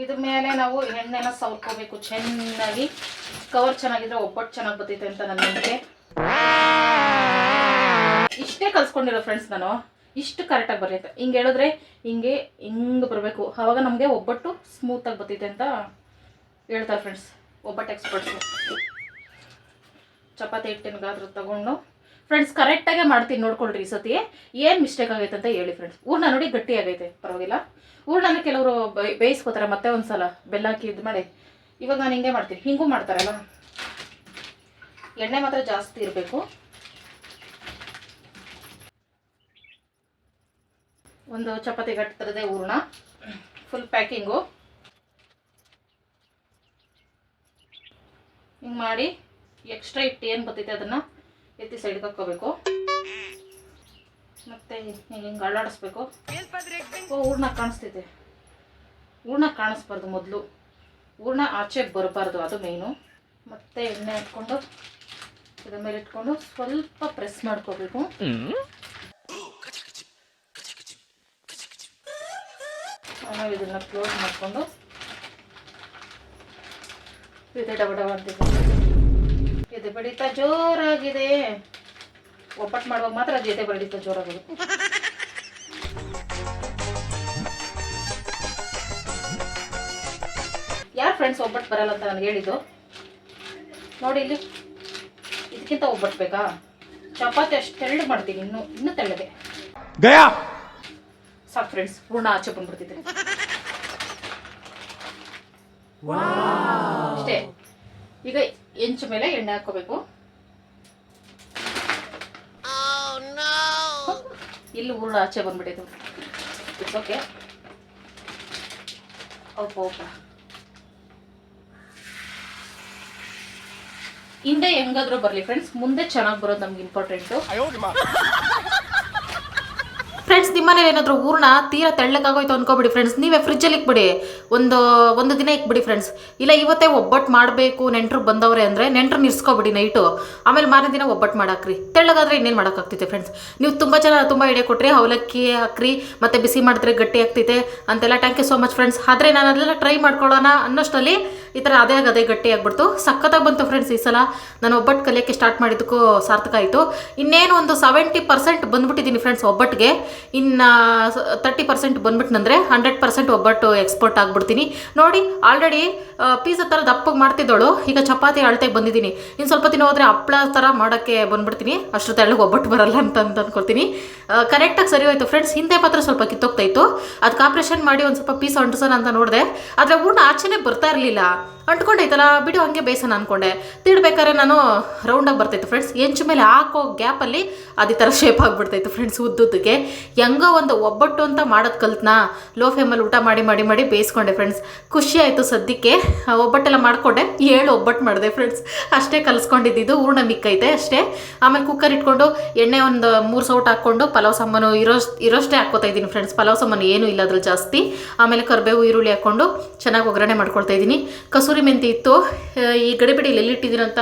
ಇದ್ರ ಮೇಲೆ ನಾವು ಎಣ್ಣೆನ ಸವರ್ಕೋಬೇಕು ಚೆನ್ನಾಗಿ. ಕವರ್ ಚೆನ್ನಾಗಿದ್ರೆ ಒಬ್ಬಟ್ಟು ಚೆನ್ನಾಗಿ ಬರ್ತೈತೆ ಅಂತ ನನ್ನ ನಂಬಿಕೆ ಇಷ್ಟೇ ಕಲ್ಸ್ಕೊಂಡಿರೋ ಫ್ರೆಂಡ್ಸ್ ನಾನು. ಇಷ್ಟು ಕರೆಕ್ಟಾಗಿ ಬರ್ತೈತೆ. ಹಿಂಗೆ ಹೇಳಿದ್ರೆ ಹಿಂಗೆ ಹಿಂಗೆ ಬರಬೇಕು. ಆವಾಗ ನಮಗೆ ಒಬ್ಬಟ್ಟು ಸ್ಮೂತಾಗಿ ಬರ್ತಿದೆ ಅಂತ ಹೇಳ್ತಾರೆ ಫ್ರೆಂಡ್ಸ್ ಒಬ್ಬಟ್ಟು ಎಕ್ಸ್ಪರ್ಟ್ಸು ಚಪಾತಿ ಹಿಟ್ಟಿನ ಗಾತ್ರ ತಗೊಂಡು ಫ್ರೆಂಡ್ಸ್ ಕರೆಕ್ಟಾಗೆ ಮಾಡ್ತೀನಿ ನೋಡ್ಕೊಳ್ರಿ ಈ ಸತಿ. ಏನು ಮಿಸ್ಟೇಕ್ ಆಗೈತೆ ಅಂತ ಹೇಳಿ ಫ್ರೆಂಡ್ಸ್ ಹೂರ್ಣ ನೋಡಿ ಗಟ್ಟಿ ಆಗೈತೆ, ಪರವಾಗಿಲ್ಲ. ಹೂರ್ಣನ ಕೆಲವರು ಬೇಯಿಸ್ಕೋತಾರೆ ಬೇಯಿಸ್ಕೊತಾರೆ ಮತ್ತೆ ಒಂದ್ಸಲ ಬೆಲ್ಲ ಹಾಕಿ ಇದು ಮಾಡಿ. ಇವಾಗ ನಾನು ಹಿಂಗೆ ಮಾಡ್ತೀನಿ. ಹಿಂಗೂ ಮಾಡ್ತಾರಲ್ಲ? ಎಣ್ಣೆ ಮಾತ್ರ ಜಾಸ್ತಿ ಇರಬೇಕು. ಒಂದು ಚಪಾತಿ ಗಟ್ಟಿ ಥರದೇ ಹೂರ್ಣ ಫುಲ್ ಪ್ಯಾಕಿಂಗು ಹಿಂಗೆ ಮಾಡಿ ಎಕ್ಸ್ಟ್ರಾ ಇಟ್ಟು ಏನು ಬರ್ತೈತೆ ಅದನ್ನು ಎತ್ತಿ ಸೈಡ್ಗೆ ಹಾಕ್ಕೋಬೇಕು. ಮತ್ತೆ ಹಿಂಗೆ ಹಿಂಗೆ ಅಳ್ಳಾಡಿಸ್ಬೇಕು ಹೂರ್ಣ ಕಾಣಿಸ್ತೈತೆ ಹೂರ್ಣ ಕಾಣಿಸ್ಬಾರ್ದು ಮೊದಲು. ಹೂರ್ಣ ಆಚೆ ಬರಬಾರ್ದು, ಅದು ಮೇಯ್ನು ಮತ್ತೆ ಎಣ್ಣೆ ಹಾಕ್ಕೊಂಡು, ಇದ್ರ ಮೇಲೆ ಇಟ್ಕೊಂಡು ಸ್ವಲ್ಪ ಪ್ರೆಸ್ ಮಾಡ್ಕೋಬೇಕು. ಆಮೇಲೆ ಇದನ್ನ ಕ್ಲೋಸ್ ಮಾಡಿಕೊಂಡು ಇದೆ ಡಬ ಡಬ ಎದೆ ಬಡಿತ ಜೋರಾಗಿದೆ. ಒಪ್ಪಟ್ಟು ಮಾಡುವಾಗ ಮಾತ್ರ ಎದೆ ಬಡಿತ ಜೋರಾಗೋದು. ಯಾರು ಫ್ರೆಂಡ್ಸ್ ಒಬ್ಬಟ್ಟು ಬರಲ್ಲ ಅಂತ ನನಗೆ ಹೇಳಿದ್ದು? ನೋಡಿ ಇಲ್ಲಿ. ಇದಕ್ಕಿಂತ ಒಬ್ಬಟ್ಟು ಬೇಕಾ? ಚಪಾತಿ ಅಷ್ಟು ತೆಳ್ಳಗೆ ಮಾಡ್ತೀನಿ, ಇನ್ನು ಇನ್ನೂ ತೆಳ್ಳಗೆ. ಗಯಾ! ಸಾಕು ಫ್ರೆಂಡ್ಸ್ ಪೂರ್ಣ ಆಚೆ ಬಂದ್ಬಿಡ್ತಿದ್ರೆ. ಅಷ್ಟೇ. ಈಗ ಹೆಂಚು ಮೇಲೆ ಎಣ್ಣೆ ಹಾಕೋಬೇಕು ಇಲ್ಲಿ ಹೂರ್ಣ ಆಚೆ ಬಂದ್ಬಿಟ್ಟಿದ್ರು ಇಟ್ಸ್ ಓಕೆ ಓಪ ಓಪ ಹಿಂದೆ ಹೆಂಗಾದ್ರೂ ಬರಲಿ ಫ್ರೆಂಡ್ಸ್ ಮುಂದೆ ಚೆನ್ನಾಗಿ ಬರೋದು ನಮ್ಗೆ ಇಂಪಾರ್ಟೆಂಟು ನಿಮ್ಮನೇಲಿ ಏನಾದರೂ ಹೂರ್ಣ ತೀರಾ ತೆಳ್ಳಗಾಗೋಯ್ತು ಅನ್ಕೋಬಿಡಿ ಫ್ರೆಂಡ್ಸ್ ನೀವೇ ಫ್ರಿಜ್ಜಲ್ಲಿ ಇಕ್ಬಿಡಿ. ಒಂದು ಒಂದು ದಿನ ಇಕ್ಬಿಡಿ ಫ್ರೆಂಡ್ಸ್ ಇಲ್ಲ, ಇವತ್ತೇ ಒಬ್ಬಟ್ಟು ಮಾಡಬೇಕು, ನೆಂಟರು ಬಂದವ್ರೆ ಅಂದರೆ ನೆಂಟರು ನಿರ್ಸ್ಕೊಬಿಡಿ ನೈಟು ಆಮೇಲೆ ಮಾರನೇ ದಿನ ಒಬ್ಬಟ್ಟು ಮಾಡಾಕ್ರಿ. ತೆಳ್ಳಗಾದ್ರೆ ಇನ್ನೇನು ಮಾಡೋಕ್ಕಾಗ್ತೈತೆ ಫ್ರೆಂಡ್ಸ್ ನೀವು ತುಂಬ ಜನ ತುಂಬ ಐಡಿಯಾ ಕೊಟ್ರಿ, ಅವಲಕ್ಕಿ ಹಾಕ್ರಿ, ಮತ್ತೆ ಬಿಸಿ ಮಾಡಿದ್ರೆ ಗಟ್ಟಿ ಆಗ್ತೈತೆ ಅಂತೆಲ್ಲ. Thank you so much friends ಆದರೆ ನಾನು ಅದೆಲ್ಲ ಟ್ರೈ ಮಾಡ್ಕೊಳ್ಳೋಣ ಅನ್ನೋಷ್ಟರಲ್ಲಿ ಈ ಥರ ಅದೇ ಅದೇ ಗಟ್ಟಿ ಆಗ್ಬಿಡ್ತು. ಸಖತ್ತಾಗಿ ಬಂತು ಫ್ರೆಂಡ್ಸ್ ಈ ಸಲ. ನಾನು ಒಬ್ಬಟ್ಟು ಕಲಿಯೋಕ್ಕೆ ಸ್ಟಾರ್ಟ್ ಮಾಡಿದ್ದಕ್ಕೂ ಸಾರ್ಥಕ ಆಯಿತು. ಇನ್ನೇನು ಒಂದು ಸೆವೆಂಟಿ ಪರ್ಸೆಂಟ್ ಬಂದ್ಬಿಟ್ಟಿದ್ದೀನಿ ಫ್ರೆಂಡ್ಸ್ ಒಬ್ಬಟ್ಟಿಗೆ ಇನ್ನು ತರ್ಟಿ ಪರ್ಸೆಂಟ್ ಬಂದ್ಬಿಟ್ಟನಂದರೆ ಹಂಡ್ರೆಡ್ ಪರ್ಸೆಂಟ್ ಒಬ್ಬಟ್ಟು ಎಕ್ಸ್ಪೋರ್ಟ್ ಆಗಿಬಿಡ್ತೀನಿ. ನೋಡಿ ಆಲ್ರೆಡಿ ಪೀಝಾ ಥರ ದಪ್ಪಗೆ ಮಾಡ್ತಿದ್ದೋಳು. ಈಗ ಚಪಾತಿ ಅಳತೆಗೆ ಬಂದಿದ್ದೀನಿ. ಇನ್ನು ಸ್ವಲ್ಪ ದಿನ ಹೋದರೆ ಹಪ್ಪಳ ಥರ ಮಾಡೋಕ್ಕೆ ಬಂದ್ಬಿಡ್ತೀನಿ. ಅಷ್ಟು ತೆಳ್ಳಗೆ ಒಬ್ಬಟ್ಟು ಬರಲ್ಲ ಅಂತ ಅಂತ ಅನ್ಕೊಳ್ತೀನಿ. ಕರೆಕ್ಟಾಗಿ ಸರಿ ಹೋಯ್ತು ಫ್ರೆಂಡ್ಸ್ ಹಿಂದೆ ಮಾತ್ರ ಸ್ವಲ್ಪ ಕಿತ್ತೋಗ್ತಾಯಿತ್ತು ಅದಕ್ಕೆ ಆಪ್ರೇಷನ್ ಮಾಡಿ ಒಂದು ಸ್ವಲ್ಪ ಪೀಸ್ ಅಂಟಿಸೋಣ ಅಂತ ನೋಡಿದೆ. ಆದರೆ ಊಟ ಆಚೆನೇ ಬರ್ತಾ ಇರಲಿಲ್ಲ. ಅಂಟ್ಕೊಂಡೈತಲ್ಲ ಬಿಡು, ಹಂಗೆ ಬೇಸನ ಅನ್ಕೊಂಡೆ. ತಿಳ್ಬೇಕಾದ್ರೆ ನಾನು ರೌಂಡಾಗಿ ಬರ್ತಾಯಿತ್ತು ಫ್ರೆಂಡ್ಸ್ ಹೆಂಚು ಮೇಲೆ ಹಾಕೋ ಗ್ಯಾಪಲ್ಲಿ ಅದೇ ಥರ ಶೇಪ್ ಆಗಿಬಿಡ್ತಾಯಿತ್ತು ಫ್ರೆಂಡ್ಸ್ ಉದ್ದುದ್ದಕ್ಕೆ. ಹೆಂಗೋ ಒಂದು ಒಬ್ಬಟ್ಟು ಅಂತ ಮಾಡೋದು ಕಲ್ತ್ನಾ. ಲೋ ಫೇಮಲ್ಲಿ ಊಟ ಮಾಡಿ ಮಾಡಿ ಮಾಡಿ ಬೇಯಿಸ್ಕೊಂಡೆ ಫ್ರೆಂಡ್ಸ್ ಖುಷಿ ಆಯಿತು ಸದ್ಯಕ್ಕೆ. ಒಬ್ಬಟ್ಟೆಲ್ಲ ಮಾಡಿಕೊಂಡೆ. ಏಳು ಒಬ್ಬಟ್ಟು ಮಾಡಿದೆ ಫ್ರೆಂಡ್ಸ್ ಅಷ್ಟೇ ಕಲಿಸ್ಕೊಂಡಿದ್ದು ಹೂರ್ಣ ಮಿಕ್ಕೈತೆ ಅಷ್ಟೇ. ಆಮೇಲೆ ಕುಕ್ಕರ್ ಇಟ್ಕೊಂಡು ಎಣ್ಣೆ ಒಂದು ಮೂರು ಸೌಟ್ ಹಾಕ್ಕೊಂಡು ಪಲಾವ್ ಸಾಮಾನು ಇರೋ ಇರೋಷ್ಟೇ ಹಾಕ್ಕೋತಾ ಇದ್ದೀನಿ ಫ್ರೆಂಡ್ಸ್ ಪಲಾವ್ ಸಾಮಾನು ಏನೂ ಇಲ್ಲ ಅದ್ರಲ್ಲಿ ಜಾಸ್ತಿ. ಆಮೇಲೆ ಕರಿಬೇವು, ಈರುಳ್ಳಿ ಹಾಕ್ಕೊಂಡು ಚೆನ್ನಾಗಿ ಒಗ್ಗರಣೆ ಮಾಡ್ಕೊಳ್ತಾ ಇದ್ದೀನಿ. ಕಸೂರಿ ಮೆಂತಿ ಇತ್ತು. ಈ ಗಡಿಬಿಡಿಲಿ ಎಲ್ಲಿಟ್ಟಿದ್ದೀನಿ ಅಂತ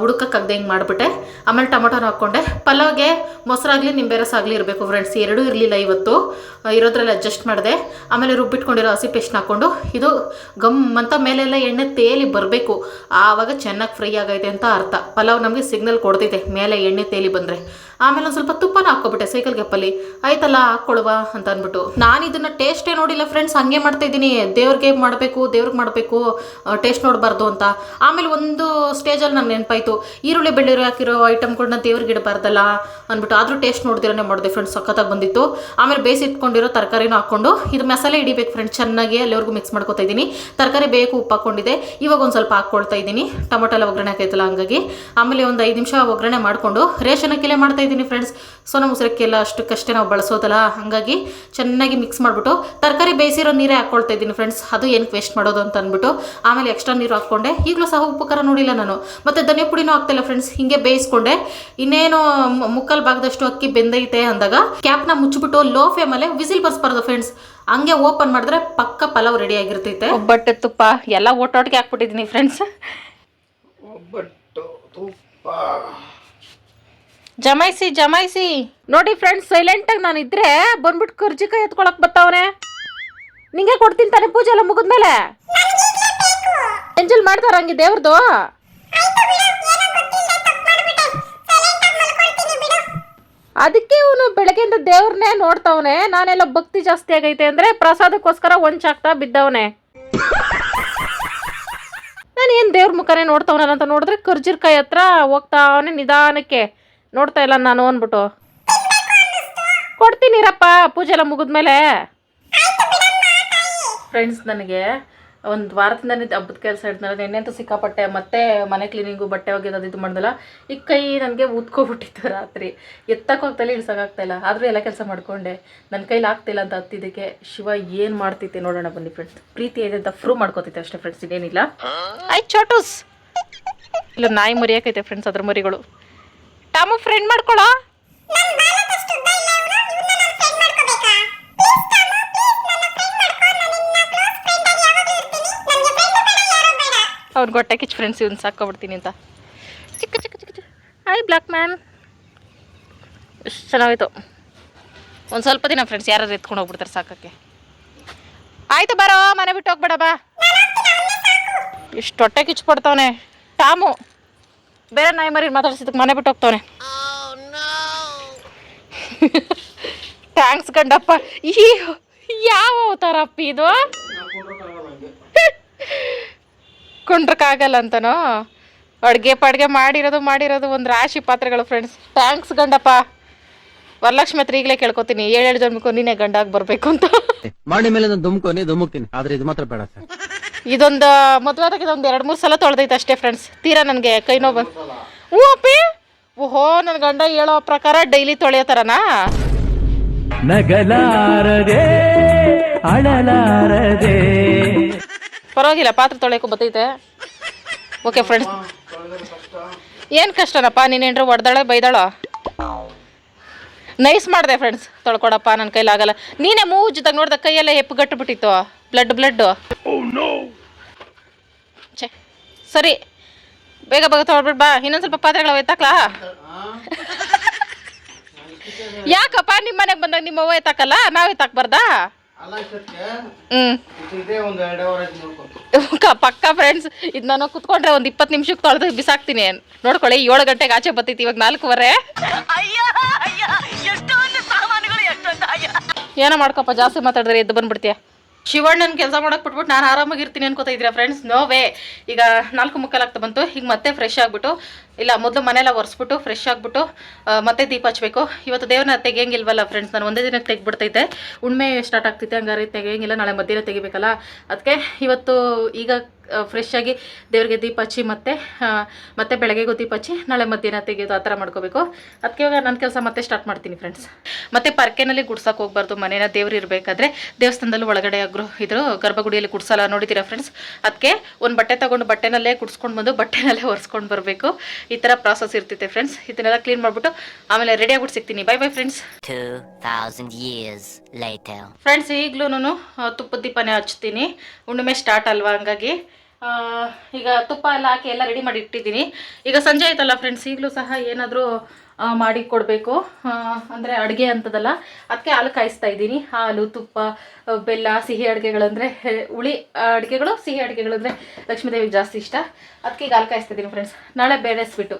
ಹುಡುಕಕ್ಕಾಗದೆ ಹಿಂಗೆ ಮಾಡಿಬಿಟ್ಟೆ. ಆಮೇಲೆ ಟೊಮೊಟೊನ ಹಾಕ್ಕೊಂಡೆ. ಪಲಾವ್ಗೆ ಮೊಸರಾಗಲಿ ನಿಂಬೆ ರಸ ಆಗಲಿ ಇರಬೇಕು ಫ್ರೆಂಡ್ಸ್ ಎರಡೂ ಇರಲಿಲ್ಲ ಇವತ್ತು. ಇರೋದ್ರಲ್ಲಿ ಅಡ್ಜಸ್ಟ್ ಮಾಡಿದೆ. ಆಮೇಲೆ ರುಬ್ಬಿಟ್ಕೊಂಡಿರೋ ಹಸಿ ಪೇಸ್ಟ್ನ ಹಾಕ್ಕೊಂಡು, ಇದು ಗಮ್ ಅಂತ ಮೇಲೆಲ್ಲ ಎಣ್ಣೆ ತೇಲಿ ಬರಬೇಕು. ಆವಾಗ ಚೆನ್ನಾಗಿ ಫ್ರೈ ಆಗೈತೆ ಅಂತ ಅರ್ಥ. ಪಲಾವ್ ನಮಗೆ ಸಿಗ್ನಲ್ ಕೊಡ್ತಿದೆ ಮೇಲೆ ಎಣ್ಣೆ ತೇಲಿ ಬಂದರೆ. ಆಮೇಲೆ ಒಂದು ಸ್ವಲ್ಪ ತುಪ್ಪನ ಹಾಕ್ಕೊಬಿಟ್ಟೆ ಸೈಕಲ್ ಗ್ಯಾಪಲ್ಲಿ. ಆಯ್ತಲ್ಲ ಹಾಕ್ಕೊಳುವ ಅಂತ ಅಂದ್ಬಿಟ್ಟು. ನಾನು ಇದನ್ನು ಟೇಸ್ಟೇ ನೋಡಿಲ್ಲ ಫ್ರೆಂಡ್ಸ್ ಹಂಗೆ ಮಾಡ್ತಾ ಇದ್ದೀನಿ. ದೇವ್ರಿಗೆ ಮಾಡಬೇಕು ದೇವ್ರಿಗೆ ಮಾಡಬೇಕು ಟೇಸ್ಟ್ ನೋಡಬಾರ್ದು ಅಂತ. ಆಮೇಲೆ ಒಂದು ಸ್ಟೇಜಲ್ಲಿ ನಾನು ನೆನಪಾಯ್ತು. ಈರುಳ್ಳಿ ಬೆಳ್ಳುಳ್ಳಿ ಹಾಕಿರೋ ಐಟಮ್ಗಳನ್ನ ದೇವ್ರಿಗೆ ಇಡಬಾರ್ದಲ್ಲ ಅಂದ್ಬಿಟ್ಟು. ಆದರೂ ಟೇಸ್ಟ್ ನೋಡ್ದಿರೋನೇ ಮಾಡಿದೆ ಫ್ರೆಂಡ್ಸ್ ಸಖತ್ತಾಗಿ ಬಂದಿತ್ತು. ಆಮೇಲೆ ಬೇಯಿಸಿಟ್ಕೊಂಡಿರೋ ತರಕಾರಿನೂ ಹಾಕ್ಕೊಂಡು, ಇದು ಮಸಾಲೆ ಹಿಡಿಬೇಕು ಫ್ರೆಂಡ್ಸ್ ಚೆನ್ನಾಗಿ ಅಲ್ಲಿವರೆಗೂ ಮಿಕ್ಸ್ ಮಾಡ್ಕೊತಾ ಇದ್ದೀನಿ. ತರಕಾರಿ ಬೇಕು, ಉಪ್ಪು ಹಾಕ್ಕೊಂಡಿದೆ ಇವಾಗ ಒಂದು ಸ್ವಲ್ಪ ಹಾಕ್ಕೊಳ್ತಾ ಇದ್ದೀನಿ. ಟೊಮೊಟೊ ಎಲ್ಲ ಒಗ್ಗರಣೆ ಹಾಕೈತಲ್ಲ ಹಂಗಾಗಿ. ಆಮೇಲೆ ಒಂದು ಐದು ನಿಮಿಷ ಒಗ್ಗರಣೆ ಮಾಡಿಕೊಂಡು, ರೇಷನ್ ಅಕ್ಕಿಲೇ ಮಾಡ್ತಾ ಇದ್ದೀನಿ ಫ್ರೆಂಡ್ಸ್ ಸೊ ನಮ್ಮ ಉಸಿರಕ್ಕೆಲ್ಲ ಅಷ್ಟಕ್ಕಷ್ಟೇ ನಾವು ಬಳಸೋದಲ್ಲ. ಹಾಗಾಗಿ ಚೆನ್ನಾಗಿ ಮಿಕ್ಸ್ ಮಾಡಿಬಿಟ್ಟು ತರಕಾರಿ ಬೇಯಿಸಿರೋ ನೀರೇ ಹಾಕ್ಕೊಳ್ತಾ ಇದ್ದೀನಿ ಫ್ರೆಂಡ್ಸ್ ಅದು ಏನಕ್ಕೆ ವೇಸ್ಟ್ ಮಾಡೋದು ಅಂತ ಅಂದ್ಬಿಟ್ಟು ಆಮೇಲೆ ಎಕ್ಸ್ಟ್ರಾ ನೀರು ಹಾಕ್ಕೊಂಡೆ. ಈಗಲೂ ಸಹ ಉಪ್ಪು ಖಾರ ನೋಡಿಲ್ಲ ನಾನು. ಮತ್ತು ಧನಿಯ ಪುಡಿನೂ ಹಾಕ್ತಿಲ್ಲ ಫ್ರೆಂಡ್ಸ್ ಹಿಂಗೆ ಬೇಯಿಸ್ಕೊಂಡೆ. ಇನ್ನೇನು ಮುಕ್ಕಲ್ ಭಾಗದಷ್ಟು ಅಕ್ಕಿ ಬೆಂದೈತೆ ಅಂದಾಗ ಕ್ಯಾಪ್ನ ಮುಚ್ಚಿಬಿಟ್ಟು ಲೋ ಫ್ಲೇಮಲ್ಲೇ ವಿಸಿಲ್ ಬರ್ಸ್ಬಾರ್ದು ಫ್ರೆಂಡ್ಸ್ ಹಂಗೆ ಓಪನ್ ಮಾಡಿದ್ರೆ ಪಕ್ಕ ಪಲಾವ್ ರೆಡಿ ಆಗಿರ್ತೈತೆ. ಒಬ್ಬಟ್ಟು ತುಪ್ಪ ಎಲ್ಲ ಒಟ್ಟೊಟ್ಟಿಗೆ ಹಾಕ್ಬಿಟ್ಟಿದ್ದೀನಿ ಫ್ರೆಂಡ್ಸ್ ಒಬ್ಬಟ್ಟು ತುಪ್ಪ. ಜಮಾಯಿಸಿ ಜಮಾಯಿಸಿ. ನೋಡಿ ಫ್ರೆಂಡ್ಸ್ ಸೈಲೆಂಟಾಗಿ ನಾನು ಇದ್ರೆ ಬಂದ್ಬಿಟ್ಟು ಕರ್ಜಿಕಾಯಿ ಎತ್ಕೊಳಕ್ ಬರ್ತಾವನೆ ನಿಂಗೆ ಕೊಡ್ತೀನಿ ತಾನೆ ಪೂಜೆ ಎಲ್ಲ ಮುಗಿದ್ಮೇಲೆ ಎಂಜಲ್ ಮಾಡ್ತಾರ ಹಂಗೆ ದೇವ್ರದು. ಅದಕ್ಕೆ ಇವನು ಬೆಳಗ್ಗೆಯಿಂದ ದೇವ್ರನ್ನೇ ನೋಡ್ತಾವನೆ. ನಾನೆಲ್ಲ ಭಕ್ತಿ ಜಾಸ್ತಿ ಆಗೈತೆ ಅಂದ್ರೆ ಪ್ರಸಾದಕ್ಕೋಸ್ಕರ ಒಂಚಾಗ್ತಾ ಬಿದ್ದವನೆ. ನಾನು ಏನು ದೇವ್ರ ಮುಖನೇ ನೋಡ್ತಾವನಂತ ನೋಡಿದ್ರೆ ಕರ್ಜಿರ್ಕಾಯಿ ಹತ್ರ ಹೋಗ್ತಾವನೆ ನಿಧಾನಕ್ಕೆ. ನೋಡ್ತಾ ಇಲ್ಲ ನಾನು ಅಂದ್ಬಿಟ್ಟು. ಕೊಡ್ತೀನಿರಪ್ಪ ಪೂಜೆ ಎಲ್ಲ ಮುಗಿದ್ಮೇಲೆ. ಫ್ರೆಂಡ್ಸ್ ನನಗೆ ಒಂದು ವಾರದಿಂದನೇ ಹಬ್ಬದ ಕೆಲಸ ಇಡ್ತಾರೆ ನೆನ್ನೆ ಅಂತೂ ಸಿಕ್ಕಾಪಟ್ಟೆ ಮತ್ತೆ ಮನೆ ಕ್ಲೀನಿಂಗು ಬಟ್ಟೆ ಒಗೆಯೋದು ಇದು ಮಾಡ್ದಲ್ಲ. ಈ ಕೈ ನನಗೆ ಊದ್ಕೊಬಿಟ್ಟಿತ್ತು ರಾತ್ರಿ. ಎತ್ತಕ್ಕೆ ಹೋಗ್ತಲ್ಲ ಇಳ್ಸೋಕ್ಕಾಗ್ತಾ ಇಲ್ಲ. ಆದರೂ ಎಲ್ಲ ಕೆಲಸ ಮಾಡಿಕೊಂಡೆ. ನನ್ನ ಕೈಲಿ ಆಗ್ತಿಲ್ಲ ಅಂತ ಹತ್ತಿದ್ದಕ್ಕೆ ಶಿವ ಏನು ಮಾಡ್ತೈತೆ ನೋಡೋಣ ಬನ್ನಿ ಫ್ರೆಂಡ್ಸ್ ಪ್ರೀತಿ ಇದೆ ಅಂತ ಪ್ರೂವ್ ಮಾಡ್ಕೋತೈತೆ ಅಷ್ಟೇ ಫ್ರೆಂಡ್ಸ್ ಇದೇನಿಲ್ಲ ಆಯ್ತು ಚೋಟೂಸ್. ಇಲ್ಲ ನಾಯಿ ಮರಿಯಾಕೈತೆ ಫ್ರೆಂಡ್ಸ್ ಅದ್ರ ಮರಿಗಳು. ಟಾಮು ಫ್ರೆಂಡ್ ಮಾಡ್ಕೊಳೋ? ಅವ್ನು ಗೊಟ್ಟೆ ಕಿಚ್ ಫ್ರೆಂಡ್ಸ್ ಇವ್ನು ಸಾಕೋಬಿಡ್ತೀನಿ ಅಂತ. ಚಿಕ್ಕ ಚಿಕ್ಕ ಚಿಕ್ಕ ಚಿಕ್ಕ. ಹಾಯ್ ಬ್ಲ್ಯಾಕ್ ಮ್ಯಾನ್ ಎಷ್ಟು ಚೆನ್ನಾಗೋಯ್ತು. ಒಂದು ಸ್ವಲ್ಪ ದಿನ ಫ್ರೆಂಡ್ಸ್ ಯಾರಾದ್ರು ಎತ್ಕೊಂಡು ಹೋಗ್ಬಿಡ್ತಾರೆ ಸಾಕಕ್ಕೆ. ಆಯ್ತು ಬರೋ. ಮನೆ ಬಿಟ್ಟು ಹೋಗ್ಬೇಡ ಬಾ. ಇಷ್ಟು ಹೊಟ್ಟೆ ಕಿಚ್ಚು ಪಡ್ತವನೆ ಟಾಮು. ಬೇರೆ ನಾಯಿ ಮರಿ ಮನೆ ಬಿಟ್ಟು ಹೋಗ್ತಾವನೆ. ಥ್ಯಾಂಕ್ಸ್ ಗಂಡಪ್ಪ. ಈ ಯಾವ ಅವತಾರಪ್ಪ ಇದು? ಕುಂಡ್ರಕ್ಕಾಗಲ್ಲ ಅಂತನೋ? ಅಡುಗೆ ಪಡ್ಗೆ ಮಾಡಿರೋದು ಮಾಡಿರೋದು ಒಂದು ರಾಶಿ ಪಾತ್ರೆಗಳು ಫ್ರೆಂಡ್ಸ್ ಥ್ಯಾಂಕ್ಸ್ ಗಂಡಪ್ಪ. ವರಲಕ್ಷ್ಮಿ ಹತ್ರ ಈಗಲೇ ಕೇಳ್ಕೊತೀನಿ. ಏಳು ಜನ್ಮಕ್ಕೂ ನೀನೇ ಗಂಡಾಗಿ ಬರಬೇಕು ಅಂತ. ಮಾಡಿ ಮೇಲೆ ನಾನು ದುಮುಕ್ತೀನಿ ಆದ್ರೆ ಇದು ಮಾತ್ರ ಬೇಡ ಸರ್. ಇದೊಂದು ಮದುವೆದಾಗ ಇದೊಂದು ಎರಡು ಮೂರು ಸಲ ತೊಳೆದೈತೆ ಅಷ್ಟೇ ಫ್ರೆಂಡ್ಸ್ ತೀರಾ ನನಗೆ ಕೈ ನೋವು ಬಂದು ಹ್ಞೂ ಅಪ್ಪಿ? ಓಹೋ ನನ್ನ ಗಂಡ ಹೇಳೋ ಪ್ರಕಾರ ಡೈಲಿ ತೊಳೆಯೋ ಥರನಾ ನಗಲಾರದೆ ಅಳಲಾರದೆ. ಪರವಾಗಿಲ್ಲ ಪಾತ್ರೆ ತೊಳೆಯೋಕೆ ಬತ್ತೈತೆ. ಓಕೆ ಫ್ರೆಂಡ್ಸ್ ಏನು ಕಷ್ಟನಪ್ಪ ನೀನು ಒಡ್ದಾಳೆ ಹೊಡೆದಾಳೆ ಬೈದಾಳೋ? ನೈಸ್ ಮಾಡಿದೆ ಫ್ರೆಂಡ್ಸ್ ತೊಳ್ಕೊಡಪ್ಪ ನನ್ನ ಕೈಲಾಗಲ್ಲ. ನೀನೇ ಮೂ ಜೊತೆಗೆ ನೋಡ್ದೆ ಕೈಯೆಲ್ಲ ಹೆಪ್ಪುಗಟ್ಟು ಬಿಟ್ಟಿತ್ತು ಬ್ಲಡ್ ಬ್ಲಡ್ ಛೇ ಸರಿ. ಬೇಗ ಬೇಗ ತೊಗೊಳ್ಬಿಡ್ ಬಾ. ಇನ್ನೊಂದು ಸ್ವಲ್ಪ ಪಾತ್ರೆಗಳು ಎತ್ತಾಕ್ಲಾ? ಯಾಕಪ್ಪ ನಿಮ್ಮ ಮನೆಗೆ ಬಂದಾಗ ನಿಮ್ಮ ಅವ್ವ ಎತ್ತಾಕಲ್ಲ? ನಾವು ಎತ್ತಾಕ್ಬಾರ್ದಾ ಪಕ್ಕ ಫ್ರೆಂಡ್ಸ್ ಇದು ನಾನು ಕುತ್ಕೊಂಡ್ರೆ ಒಂದು ಇಪ್ಪತ್ತು ನಿಮಿಷಕ್ಕೆ ತೊಳೆದು ಬಿಸಾಕ್ತೀನಿ. ನೋಡ್ಕೊಳ್ಳಿ ಏಳು ಗಂಟೆಗೆ ಆಚೆ ಬರ್ತೈತಿ ಇವಾಗ ನಾಲ್ಕೂವರೆ. ಏನೋ ಮಾಡ್ಕೊಪ್ಪ ಜಾಸ್ತಿ ಮಾತಾಡಿದ್ರೆ ಎದ್ದು ಬಂದ್ಬಿಡ್ತೀಯ. ಶಿವಣ್ಣನ ಕೆಲಸ ಮಾಡಕ್ ಬಿಟ್ಬಿಟ್ಟು ನಾನು ಆರಾಮಾಗಿರ್ತೀನಿ ಅನ್ಕೋತಾ ಇದ್ದೀರಾ ಫ್ರೆಂಡ್ಸ್ ನೋವೇ ಈಗ ನಾಲ್ಕು ಮುಕ್ಕಾಲಾಗ್ತಾ ಬಂತು. ಈಗ ಮತ್ತೆ ಫ್ರೆಶ್ ಆಗಿಬಿಟ್ಟು ಇಲ್ಲ, ಮೊದಲು ಮನೆಲ್ಲ ಒರೆಸ್ಬಿಟ್ಟು ಫ್ರೆಶ್ ಆಗಿಬಿಟ್ಟು ಮತ್ತೆ ದೀಪ ಹಚ್ಚಬೇಕು ಇವತ್ತು ದೇವ್ರನ್ನ ತೆಗಿಯಂಗಿಲ್ವಲ್ಲ ಫ್ರೆಂಡ್ಸ್ ನಾನು ಒಂದೇ ದಿನಕ್ಕೆ ತೆಗ್ಬಿಡ್ತೈತೆ ಉಣ್ಮೆ ಸ್ಟಾರ್ಟ್ ಆಗ್ತೈತೆ ಹಂಗಾರೆ ತೆಗಿಯಂಗಿಲ್ಲ, ನಾಳೆ ಮಧ್ಯಾಹ್ನ ತೆಗಿಬೇಕಲ್ಲ. ಅದಕ್ಕೆ ಇವತ್ತು ಈಗ ಫ್ರೆಶ್ ಆಗಿ ದೇವ್ರಿಗೆ ದೀಪ ಹಚ್ಚಿ ಮತ್ತೆ ಮತ್ತೆ ಬೆಳಗ್ಗೆಗೂ ದೀಪ ಹಚ್ಚಿ, ನಾಳೆ ಮಧ್ಯಾಹ್ನ ತೆಗೆಯೋದು ಆ ಥರ ಮಾಡ್ಕೋಬೇಕು. ಅದಕ್ಕೆ ಇವಾಗ ನನ್ನ ಕೆಲಸ ಮತ್ತೆ ಸ್ಟಾರ್ಟ್ ಮಾಡ್ತೀನಿ ಫ್ರೆಂಡ್ಸ್ ಮತ್ತೆ ಪರ್ಕೆನಲ್ಲಿ ಗುಡ್ಸಕ್ಕೆ ಹೋಗ್ಬಾರ್ದು, ಮನೇನ ದೇವ್ರು ಇರಬೇಕಾದ್ರೆ ದೇವಸ್ಥಾನದಲ್ಲಿ ಒಳಗಡೆ ಆಗ್ರು ಇದ್ರು, ಗರ್ಭಗುಡಿಯಲ್ಲಿ ಗುಡ್ಸಲ್ಲ ನೋಡಿದ್ದೀರಾ ಫ್ರೆಂಡ್ಸ್ ಅದಕ್ಕೆ ಒಂದು ಬಟ್ಟೆ ತಗೊಂಡು ಬಟ್ಟೆನಲ್ಲೇ ಗುಡ್ಸ್ಕೊಂಡು ಬಂದು ಬಟ್ಟೆನಲ್ಲೇ ಒರೆಸ್ಕೊಂಡು ಬರಬೇಕು. ಈ ಥರ ಪ್ರಾಸೆಸ್ ಇರ್ತೈತೆ ಫ್ರೆಂಡ್ಸ್ ಇದನ್ನೆಲ್ಲ ಕ್ಲೀನ್ ಮಾಡಿಬಿಟ್ಟು ಆಮೇಲೆ ರೆಡಿ ಆಗ್ಬಿಟ್ಟು ಸಿಗ್ತೀನಿ. Bye bye friends 2,000 years later. Friends ಈಗಲೂ ತುಪ್ಪದ ದೀಪನೇ ಹಚ್ತೀನಿ. ಹುಣ್ಣಿಮೆ ಸ್ಟಾರ್ಟ್ ಅಲ್ವಾ ಹಂಗಾಗಿ. ಈಗ ತುಪ್ಪ ಎಲ್ಲ ಹಾಕಿ ಎಲ್ಲ ರೆಡಿ ಮಾಡಿ ಇಟ್ಟಿದ್ದೀನಿ. ಈಗ ಸಂಜೆ ಆಯ್ತಲ್ಲ ಫ್ರೆಂಡ್ಸ್ ಈಗಲೂ ಸಹ ಏನಾದರೂ ಮಾಡಿ ಕೊಡಬೇಕು. ಅಂದರೆ ಅಡುಗೆ ಅಂತದಲ್ಲ ಅದಕ್ಕೆ ಹಾಲು ಕಾಯಿಸ್ತಾ ಇದ್ದೀನಿ. ಹಾಲು, ತುಪ್ಪ ಬೆಲ್ಲ, ಸಿಹಿ ಅಡುಗೆಗಳಂದರೆ ಹುಳಿ ಅಡುಗೆಗಳು, ಸಿಹಿ ಅಡುಗೆಗಳಂದರೆ ಲಕ್ಷ್ಮೀದೇವಿಗೆ ಜಾಸ್ತಿ ಇಷ್ಟ. ಅದಕ್ಕೆ ಈಗ ಹಾಲು ಕಾಯಿಸ್ತಾ ಇದ್ದೀನಿ ಫ್ರೆಂಡ್ಸ್ ನಾಳೆ ಬೇಳೆಸ್ಬಿಟ್ಟು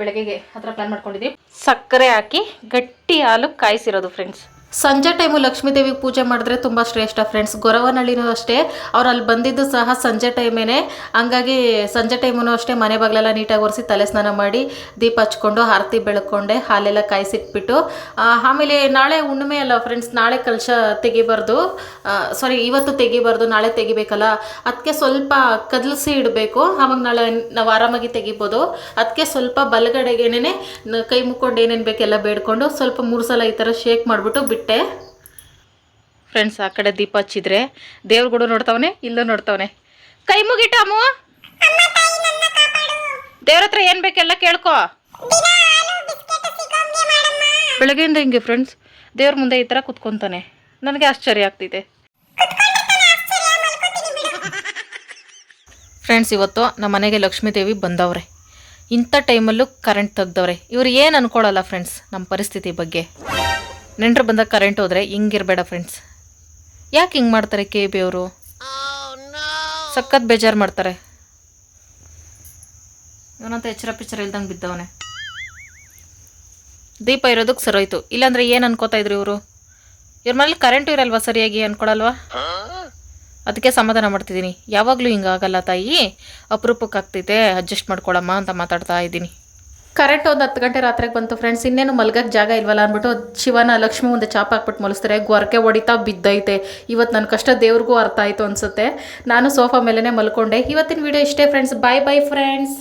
ಬೆಳಗ್ಗೆಗೆ ಆ ಥರ ಪ್ಲ್ಯಾನ್ ಮಾಡ್ಕೊಂಡಿದ್ದೀನಿ. ಸಕ್ಕರೆ ಹಾಕಿ ಗಟ್ಟಿ ಹಾಲು ಕಾಯಿಸಿರೋದು ಫ್ರೆಂಡ್ಸ್ ಸಂಜೆ ಟೈಮು ಲಕ್ಷ್ಮೀ ದೇವಿಗೆ ಪೂಜೆ ಮಾಡಿದ್ರೆ ತುಂಬ ಶ್ರೇಷ್ಠ ಫ್ರೆಂಡ್ಸ್ ಗೊರವನಹಳ್ಳಿನೂ ಅಷ್ಟೇ, ಅವ್ರು ಅಲ್ಲಿ ಬಂದಿದ್ದು ಸಹ ಸಂಜೆ ಟೈಮೇನೆ. ಹಂಗಾಗಿ ಸಂಜೆ ಟೈಮೂ ಅಷ್ಟೇ ಮನೆ ಬಾಗಿಲೆಲ್ಲ ನೀಟಾಗಿ ಒರೆಸಿ ತಲೆ ಸ್ನಾನ ಮಾಡಿ ದೀಪ ಹಚ್ಕೊಂಡು ಆರತಿ ಬೆಳ್ಕೊಂಡೆ, ಹಾಲೆಲ್ಲ ಕಾಯಿಸಿಟ್ಬಿಟ್ಟು. ಆಮೇಲೆ ನಾಳೆ ಹುಣ್ಣಿಮೆ ಅಲ್ಲ ಫ್ರೆಂಡ್ಸ್ ನಾಳೆ ಕಲಶ ತೆಗಿಬಾರ್ದು. ಸಾರಿ ಇವತ್ತು ತೆಗಿಬಾರ್ದು, ನಾಳೆ ತೆಗಿಬೇಕಲ್ಲ. ಅದಕ್ಕೆ ಸ್ವಲ್ಪ ಕದಲಿಸಿ ಇಡಬೇಕು. ಆವಾಗ ನಾಳೆ ನಾವು ಆರಾಮಾಗಿ ತೆಗಿಬೋದು. ಅದಕ್ಕೆ ಸ್ವಲ್ಪ ಬಲಗಡೆಗೆನೇ ಕೈ ಮುಕ್ಕೊಂಡು ಏನೇನು ಬೇಕೆಲ್ಲ ಬೇಡ್ಕೊಂಡು ಸ್ವಲ್ಪ ಮೂರು ಸಲ ಈ ಥರ ಶೇಕ್ ಮಾಡಿಬಿಟ್ಟು ಬಿಟ್ಟೆ ಫ್ರೆಂಡ್ಸ್ ಆ ಕಡೆ ದೀಪ ಹಚ್ಚಿದ್ರೆ ದೇವ್ರ ಕೂಡ ನೋಡ್ತಾವನೆ, ಇಲ್ಲೂ ನೋಡ್ತಾವನೆ. ಕೈ ಮುಗಿಟಾಮು ದೇವ್ರ ಹತ್ರ ಏನು ಬೇಕೆಲ್ಲ ಕೇಳ್ಕೊ. ಬೆಳಗ್ಗೆಯಿಂದ ಹಿಂಗೆ ಫ್ರೆಂಡ್ಸ್ ದೇವ್ರ ಮುಂದೆ ಈ ಥರ ಕುತ್ಕೊಂತಾನೆ. ನನಗೆ ಆಶ್ಚರ್ಯ ಆಗ್ತಿದೆ. ಫ್ರೆಂಡ್ಸ್ ಇವತ್ತು ನಮ್ಮ ಮನೆಗೆ ಲಕ್ಷ್ಮೀ ದೇವಿ ಬಂದವ್ರೆ. ಇಂಥ ಟೈಮಲ್ಲೂ ಕರೆಂಟ್ ತೆಗ್ದವ್ರೆ. ಇವ್ರು ಏನು ಅನ್ಕೊಳ್ಳಲ್ಲ ಫ್ರೆಂಡ್ಸ್ ನಮ್ಮ ಪರಿಸ್ಥಿತಿ ಬಗ್ಗೆ. ನೆಂಟರು ಬಂದಾಗ ಕರೆಂಟ್ ಹೋದರೆ ಹಿಂಗಿರಬೇಡ ಫ್ರೆಂಡ್ಸ್ ಯಾಕೆ ಹಿಂಗೆ ಮಾಡ್ತಾರೆ ಕೆ ಬಿ ಅವರು? ಸಖತ್ ಬೇಜಾರು ಮಾಡ್ತಾರೆ. ಇವನಂತ ಎಚ್ಚರ ಪಿಚ್ಚರ ಇಲ್ದಂಗೆ ಬಿದ್ದವನೆ. ದೀಪ ಇರೋದಕ್ಕೆ ಸರೋಯ್ತು. ಇಲ್ಲಾಂದ್ರೆ ಏನು ಅನ್ಕೋತಾ ಇದ್ರು ಇವರು? ಇವ್ರ ಮನೇಲಿ ಕರೆಂಟು ಇರಲ್ವಾ ಸರಿಯಾಗಿ ಅನ್ಕೊಳಲ್ವಾ? ಅದಕ್ಕೆ ಸಮಾಧಾನ ಮಾಡ್ತಿದ್ದೀನಿ. ಯಾವಾಗಲೂ ಹಿಂಗಾಗಲ್ಲ ತಾಯಿ. ಅಪರೂಪಕ್ಕೆ ಆಗ್ತೈತೆ ಅಡ್ಜಸ್ಟ್ ಮಾಡ್ಕೊಳಮ್ಮ ಅಂತ ಮಾತಾಡ್ತಾ ಇದ್ದೀನಿ. ಕರೆಕ್ಟ್ ಒಂದು ಹತ್ತು ಗಂಟೆ ರಾತ್ರಿಗೆ ಬಂತು ಫ್ರೆಂಡ್ಸ್ ಇನ್ನೇನು ಮಲ್ಗಕ್ಕೆ ಜಾಗ ಇಲ್ವಲ್ಲ ಅಂದ್ಬಿಟ್ಟು ಶಿವನ ಲಕ್ಷ್ಮಿ ಮುಂದೆ ಚಾಪ್ ಹಾಕ್ಬಿಟ್ಟು ಮಲಸ್ತಾರೆ ಗೊರಕೆ ಹೊಡಿತಾ ಬಿದ್ದೈತೆ. ಇವತ್ತು ನನ್ನ ಕಷ್ಟ ದೇವ್ರಿಗೂ ಅರ್ಥ ಆಯಿತು ಅನಿಸುತ್ತೆ. ನಾನು ಸೋಫಾ ಮೇಲೇ ಮಲ್ಕೊಂಡೆ. ಇವತ್ತಿನ ವಿಡಿಯೋ ಇಷ್ಟೇ ಫ್ರೆಂಡ್ಸ್ ಬಾಯ್ ಬೈ ಫ್ರೆಂಡ್ಸ್